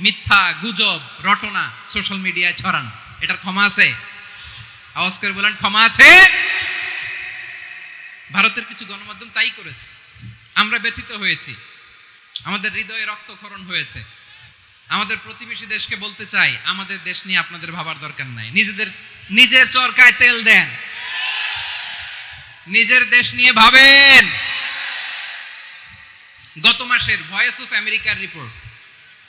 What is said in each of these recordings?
মিথ্যা, গুজব, রটনা সোশ্যাল মিডিয়ায় ছড়ানো। এটার ক্ষমা আছে? আওয়াজ করে বলেন, ক্ষমা আছে। ভারতের কিছু গণমাধ্যম তাই করেছে। আমরা ব্যথিত হয়েছি। আমাদের হৃদয়ে রক্তক্ষরণ হয়েছে। আমাদের প্রতিবেশী দেশকে বলতে চাই, আমাদের দেশ নিয়ে আপনাদের ভাবার দরকার নাই। নিজেদের, নিজের চরকায় তেল দেন। নিজের দেশ নিয়ে ভাবেন। গত মাসের ভয়েস অফ আমেরিকার রিপোর্ট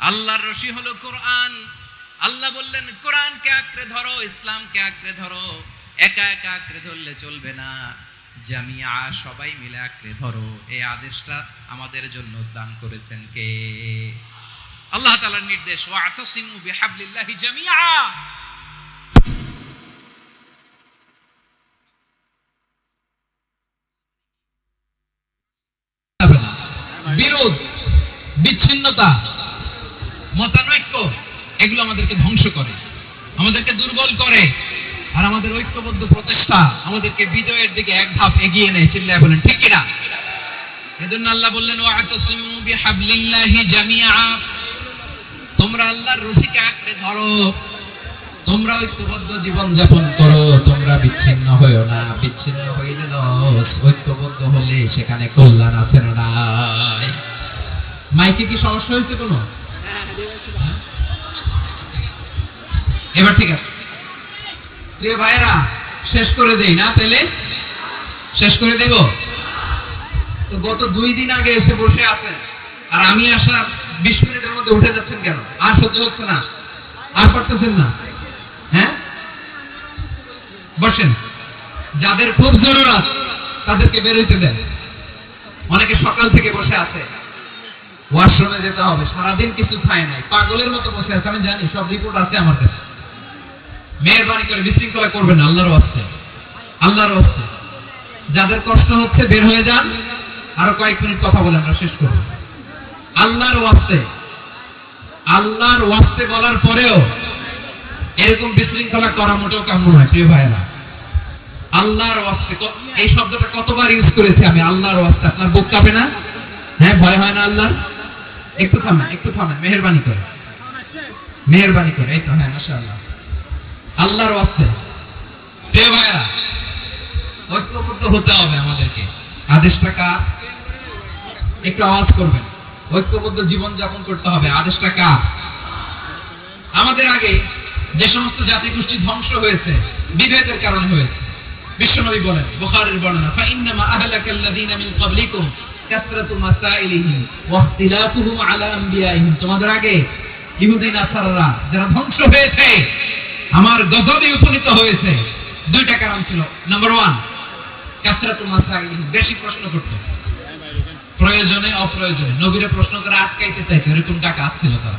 আল্লাহর রশি হলো কোরআন। আল্লাহ বললেন, কোরআনকে আঁকড়ে ধরো, ইসলামকে আঁকড়ে ধরো। একা একা আঁকড়ে ধরলে চলবে না। জামিয়া, সবাই মিলে আঁকড়ে ধরো। এই আদেশটা আমাদের জন্য দান করেছেন কে? আল্লাহ তাআলার নির্দেশ ও ওয়াতাসিমু বিহাবলিল্লাহি জামিআ বিরোধ, বিচ্ছিন্নতা মতানৈক্য, এগুলো আমাদেরকে ধ্বংস করে, আমাদেরকে দুর্বল করে, আর আমাদের ঐক্যবদ্ধ প্রচেষ্টা আমাদেরকে বিজয়ের দিকে এক ধাপ এগিয়ে নেয়, চিল্লায় বলেন, ঠিক কিনা? এজন্য আল্লাহ বললেন তোমরা আল্লাহর রশিকে আঁকড়ে ধরো, তোমরা ঐক্যবদ্ধ জীবন যাপন করো, তোমরা বিচ্ছিন্ন হইও না, বিচ্ছিন্ন হইলে লস, ঐক্যবদ্ধ হলে সেখানে কল্যাণ আছে না মাইকে কি সমস্যা হয়েছে কোনো? এবার ঠিক আছে। প্রিয় ভাইরা শেষ করে দেই না তাইলে? শেষ করে দেব? তো গত দুই দিন আগে এসে বসে আছেন। আর আমি আসা বিশ মিনিটের মধ্যে উঠে যাচ্ছেন কেন? আর সহ্য হচ্ছে না। আর পারতেছেন না। হ্যাঁ? বসেন। যাদের খুব জরুরত, তাদেরকে বের হইতে দেন। অনেকে সকাল থেকে বসে আছে। ওয়াশরুমে যেতে হবে। সারাদিন কিছু খায় নাই। পাগলের মতো বসে আছে, আমি জানি, সব রিপোর্ট আছে আমার কাছে। মেহরবানি করে বিশৃঙ্খলা করবেন না, আল্লাহর ওয়াস্তে। আল্লাহর ওয়াস্তে। যাদের কষ্ট হচ্ছে বের হয়ে যান। আরও কয়েক মিনিট কথা বলে আমরা শেষ করব। আল্লাহর ওয়াস্তে। আল্লাহর ওয়াস্তে বলার পরেও এরকম বিশৃঙ্খলা করা মোটেও কাম্য নয় প্রিয় ভাইয়েরা। আল্লাহর ওয়াস্তে এই শব্দটা কতবার ইউজ করেছি আমি আল্লাহর ওয়াস্তে। আপনার বুক কাঁপে না? হ্যাঁ ভয় হয় না আল্লাহর? একটু থামেন একটু থামেন মেহেরবানি করে। মেহেরবানি করে এই তো হ্যাঁ মাশাআল্লাহ। আল্লাহর ওয়াস্তে। প্রিয় ভাইয়েরা, ঐক্যবদ্ধ হতে হবে আমাদেরকে। আদেশটা কার? একটু আওয়াজ করবেন। ঐক্যবদ্ধ জীবন যাপন করতে হবে। আদেশটা কার? আমাদের আগে যে সমস্ত জাতি গোষ্ঠী ধ্বংস হয়েছে, বিভেদের কারণে হয়েছে। বিশ্বনবী বলেন, বুখারীর বর্ণনা, ফাইন্নামা আহলাকাল্লাযীনা মিন ক্বাবলিকুম কাসরাতু মাসাইলিহিম ওয়া ইখতিলাফুহুম আলা আম্বিয়াইহিম তোমাদের আগে ইহুদি, নাসারারা যারা ধ্বংস হয়েছে আমার গজবে উপনীত হয়েছে। দুইটা কারণ ছিল। নাম্বার ওয়ান কাসরাতু বেশি প্রশ্ন করতো প্রয়োজনে, অপ্রয়োজনে। নবীরা প্রশ্ন করে আটকাইতে চাইতো এরকম টাকা ছিল তারা